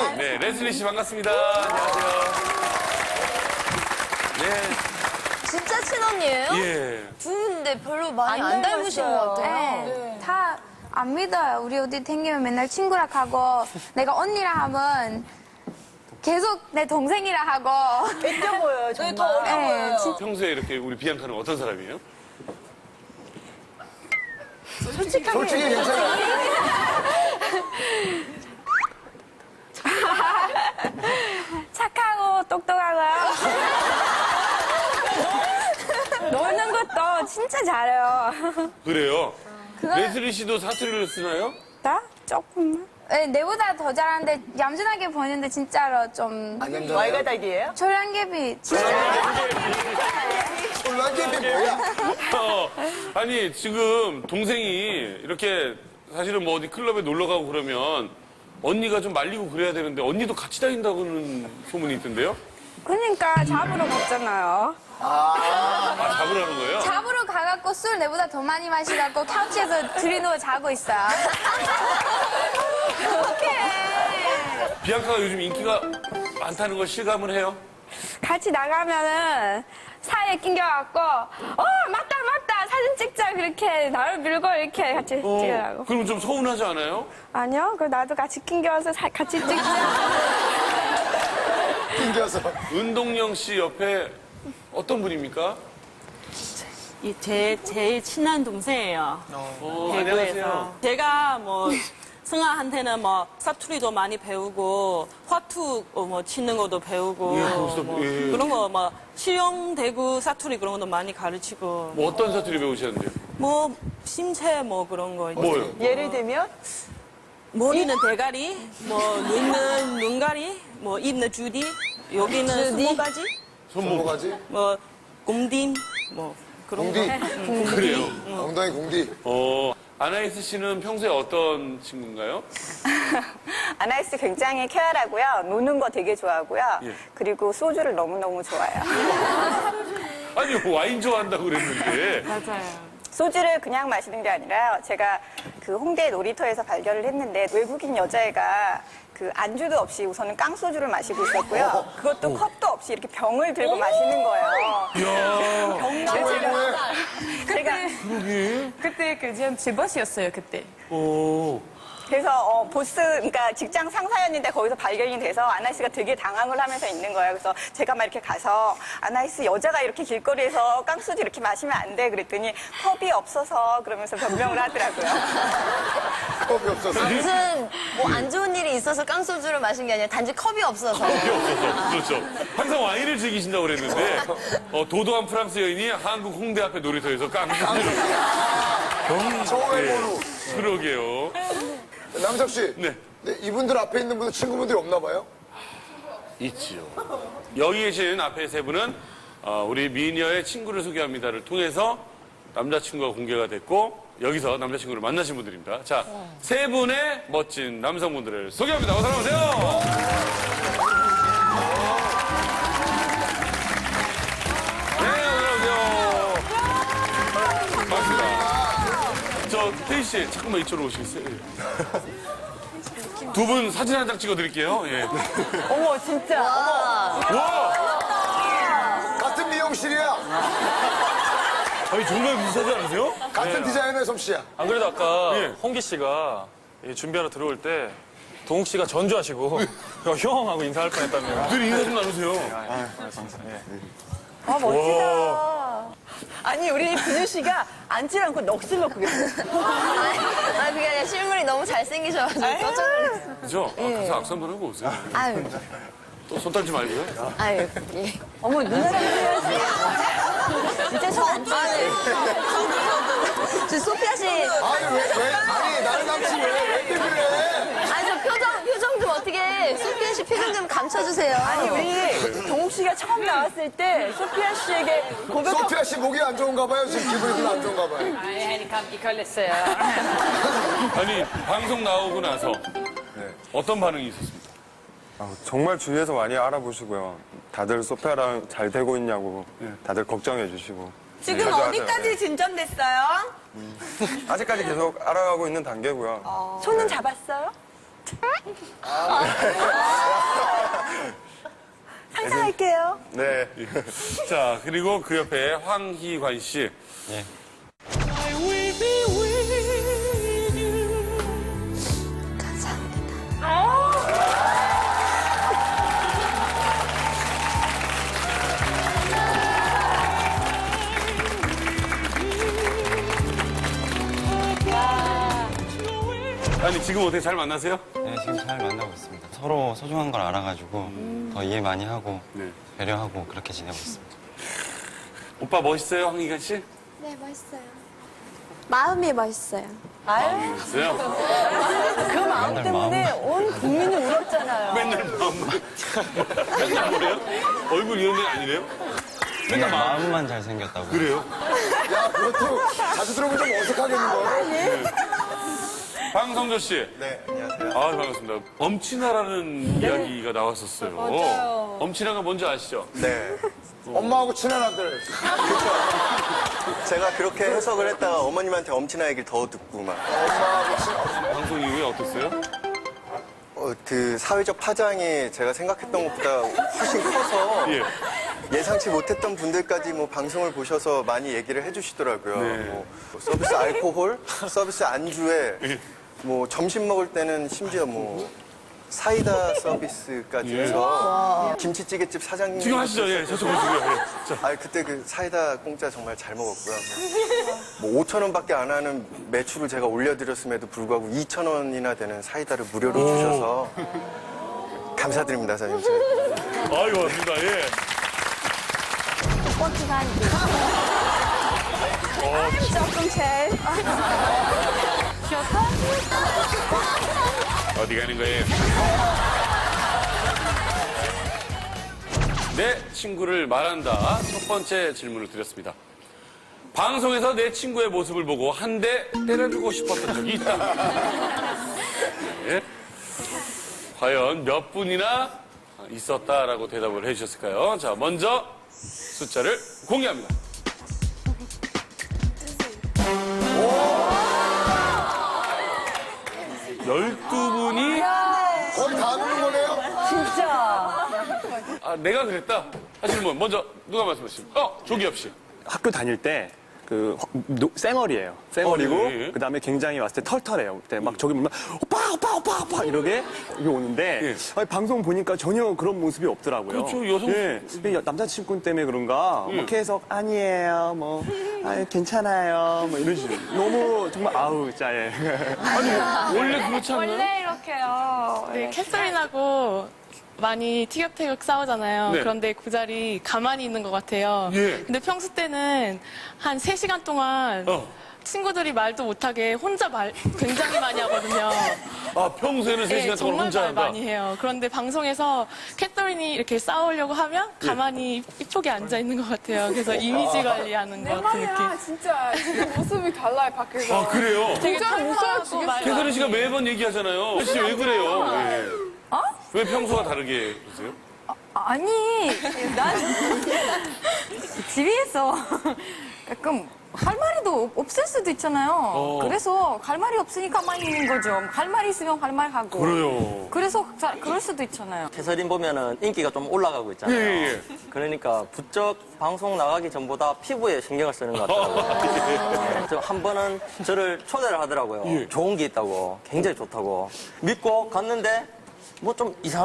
언니. 네, 레슬리 씨 반갑습니다. 안녕하세요. 진짜 친언니예요? 네, 예. 두 분인데 별로 많이 안, 닮으신 것 같아요. 다 안 믿어요. 우리 어디 댕기면 맨날 친구라 하고 내가 언니라 하면 계속 내 동생이라 하고 애껴 보여요, 정말. 더 어려 예, 진- 평소에 이렇게 우리 비앙카는 어떤 사람이에요? 솔직히 괜찮아요. 착하고 똑똑하고요. 노는 것도 진짜 잘해요. 그래요? 그건- 레슬리 씨도 사투리를 쓰나요? 나 조금만. 네, 내보다 더 잘하는데 얌전하게 보이는데 진짜로 좀안 남자예요. 와이가닥이에요? 초량개비 진짜 콜라겐이 뭐야? 어, 아니 지금 동생이 이렇게 사실은 뭐 어디 클럽에 놀러 가고 그러면 언니가 좀 말리고 그래야 되는데 언니도 같이 다닌다고는 소문이 있던데요? 그러니까 잡으러 갔잖아요. 아 잡으라는 거예요? 잡으러 가갖고 술 내보다 더 많이 마시갖고 카우치에서 들이누워 자고 있어. 어떡해. 비앙카가 요즘 인기가 많다는 걸 실감을 해요? 같이 나가면은 사이에 낑겨갖고 어 맞다 맞다 사진 찍자 그렇게 나를 밀고 이렇게 같이 어, 찍으라고. 그럼 좀 서운하지 않아요? 아니요, 그 나도 같이 낑겨서 사- 같이 찍자. 낑겨서. 은동영 씨 옆에 어떤 분입니까? 이 제 제일 친한 동생이에요. 어, 대구에서. 안녕하세요. 제가 뭐 승아한테는 뭐 사투리도 많이 배우고 화투 어, 뭐 치는 것도 배우고 예, 뭐 예. 그런 거뭐 실용 대구 사투리 그런 것도 많이 가르치고 뭐 어떤 사투리 배우셨는데요? 뭐 심체 뭐 그런 거 있죠. 뭐요? 예를 들면? 머리는 대가리, 뭐 눈은 눈가리, 뭐 입는 주디, 여기는 스모가지, 손목 뭐가지? 뭐 곰딘, 뭐 공디. 거. 그래요. 엉덩이 공디. 어, 아나이스 씨는 평소에 어떤 친구인가요? 아나이스 굉장히 쾌활하고요. 노는 거 되게 좋아하고요. 예. 그리고 소주를 너무너무 좋아해요. 아니 와인 좋아한다고 그랬는데 맞아요. 소주를 그냥 마시는 게 아니라 제가 그 홍대 놀이터에서 발견을 했는데 외국인 여자애가 그 안주도 없이 우선은 깡소주를 마시고 있었고요. 그것도 컵도 없이 이렇게 병을 들고 마시는 거예요. 이야. 근데 제가, 제가 그때 제 버스였어요 그때. 어, 그래서 어, 보스, 그러니까 직장 상사였는데 거기서 발견이 돼서 아나이스가 되게 당황을 하면서 있는 거예요. 그래서 제가 막 이렇게 가서 아나이스 여자가 이렇게 길거리에서 깡소주 이렇게 마시면 안 돼. 그랬더니 컵이 없어서 그러면서 변명을 하더라고요. 컵이 없어서. 무슨 뭐 안 좋은 일이 있어서 깡소주를 마신 게 아니라 단지 컵이 없어서. 컵이 없어서 그렇죠 항상 와인을 즐기신다고 그랬는데 어, 도도한 프랑스 여인이 한국 홍대 앞에 놀이터에서 깡소주를 처음에 모루. 그러게요 남석 씨. 네. 네, 이분들 앞에 있는 분들 친구분들이 없나 봐요? 있지요. 여기 계신 앞에 세 분은 어, 우리 미녀의 친구를 소개합니다를 통해서 남자친구가 공개가 됐고 여기서 남자친구를 만나신 분들입니다. 자 세 분의 멋진 남성분들을 소개합니다. 어서 나오세요 저, 태희 씨, 잠깐만 이쪽으로 오시겠어요? 두 분 사진 한 장 찍어드릴게요. 예. 어머, 진짜. 와! 같은 미용실이야. 아니, 정말 비슷하지 않으세요? 같은 디자이너의 솜씨야. 안 그래도 아까 예. 홍기 씨가 이 준비하러 들어올 때 동욱 씨가 전주하시고 형 하고 인사할 뻔했다며. 늘 인사 좀 나누세요. 아, 멋지다. 아니, 우리 비주 씨가 앉지 않고 넋을 놓고 계세요. 아니, 아니, 그게 아니라 실물이 너무 잘생기셔가지고 깜짝 놀랐어요. 그죠? 아, 가서 악수 한번 하고 오세요. 아유, 또 손 떨지 말고요. 아유. 예. 어머, 누나랑 헤어지 진짜 손안 아니, 저 소피아 씨, 아니, 왜, 왜, 아니, 나는 남친 왜, 왜 그래? 아니, 저 어떻게, 소피아 씨 표정 좀 감춰주세요. 아니, 우리 동욱 씨가 처음 나왔을 때 소피아 씨에게 고백하고 소피아 씨 목이 안 좋은가 봐요. 지금 기분이 별로 안 좋은가 봐요. 아니 감기 걸렸어요. 아니, 방송 나오고 나서 어떤 반응이 있었습니까? 아, 정말 주위에서 많이 알아보시고요. 다들 소피아랑 잘 되고 있냐고 다들 걱정해 주시고. 지금. 어디까지 진전됐어요? 아직까지 계속 알아가고 있는 단계고요. 손은 잡았어요? 상상할게요. 네. 자, 그리고 그 옆에 황희관 씨. 네. 아니, 지금 어떻게 잘 만나세요? 네, 지금 잘 만나고 있습니다. 서로 소중한 걸 알아가지고 더 이해 많이 하고 네. 배려하고 그렇게 지내고 있습니다. 오빠 멋있어요, 황희관 씨? 네, 멋있어요. 마음이 멋있어요. 있어요? 그 마음 맨날 때문에 마음. 온 국민이 울었잖아요. 맨날 마음. 맨날 뭐래요? 얼굴 이런 데 아니래요? 맨날 마음만 잘생겼다고. 그래요? 야, 그것도 자주 들어보면 좀 어색하겠는걸? 방성조 씨. 네, 안녕하세요. 아, 반갑습니다. 엄친아라는 이야기가 나왔었어요. 맞아요. 엄친아가 뭔지 아시죠? 네. 엄마하고 친한 아들. 제가 그렇게 해석을 했다가 어머님한테 엄친아 얘기를 더 듣고 막. 엄마하고 친한 방송 이후에 어땠어요? 어, 그 사회적 파장이 제가 생각했던 것보다 훨씬 커서 예. 예상치 못했던 분들까지 뭐 방송을 보셔서 많이 얘기를 해주시더라고요. 네. 뭐 서비스 알코올, 서비스 안주에 예. 뭐 점심 먹을 때는 심지어 뭐 사이다 서비스까지 예. 해서 김치찌개집 사장님 지금 하시죠. 예, 저쪽 보시고요. 예. 자, 아 그때 그 사이다 공짜 정말 잘 먹었고요. 뭐 5천 원밖에 안 하는 매출을 제가 올려드렸음에도 불구하고 2천 원이나 되는 사이다를 무료로 주셔서 감사드립니다, 사장님. 아유, 고맙습니다. 예. 조금 제일. 어디 가는 거예요? 내 친구를 말한다. 첫 번째 질문을 드렸습니다. 방송에서 내 친구의 모습을 보고 한 대 때려주고 싶었던 적이 있다. 네. 과연 몇 분이나 있었다라고 대답을 해주셨을까요? 자, 먼저 숫자를 공개합니다. 아, 내가 그랬다. 하시는 분 먼저 누가 말씀하시죠? 어, 조기엽 씨. 학교 다닐 때, 그, 노- 쌩얼이에요. 쌩얼이고, 어, 네. 그 다음에 굉장히 왔을 때 털털해요. 그때 막 저기 보면, 오빠, 오빠, 오빠, 오빠, 이러게 여기 오는데, 예. 아니, 방송 보니까 전혀 그런 모습이 없더라고요. 그렇죠, 여성- 예. 이 남자친구 때문에 그런가, 예. 뭐 계속, 아니에요, 뭐, 아 괜찮아요, 뭐 이런 식으로. 너무 정말, 아우, 진짜, 예. 아니, 원래 그렇지 않나요? 원래 이렇게요. 네, 캐서린하고 많이 티격태격 싸우잖아요. 네. 그런데 그 자리 가만히 있는 것 같아요. 예. 근데 평소 때는 한 3시간 동안 어. 친구들이 말도 못하게 혼자 말 굉장히 많이 하거든요. 아, 평소에는 세시간 네, 동안 정말 혼자 말 한다. 많이 해요. 그런데 방송에서 캐서린이 이렇게 싸우려고 하면 예. 가만히 이쪽에 앉아 있는 것 같아요. 그래서 이미지 관리하는 것 같은 느낌. 진짜 모습이 달라요 밖에서. 아, 그래요? 되게 진짜 무서워 털털하고 죽겠어요. 말 캐서린 씨가. 매번 얘기하잖아요. 씨, 왜 그래요? 예. 왜 평소와 다르게 그러세요? 아니, 난 집에서 가끔 할 말이 도 없을 수도 있잖아요. 어. 그래서 할 말이 없으니까 가만히 있는 거죠. 할 말이 있으면 할 말 하고. 그래요. 그래서 자- 그럴 수도 있잖아요. 캐서린 보면은 인기가 좀 올라가고 예, 있잖아요. 예. 그러니까 부쩍 방송 나가기 전보다 피부에 신경을 쓰는 것 같더라고요. 네, 한 번은 저를 초대를 하더라고요. 좋은 게 있다고, 굉장히 좋다고. 믿고 갔는데 뭐 좀 이상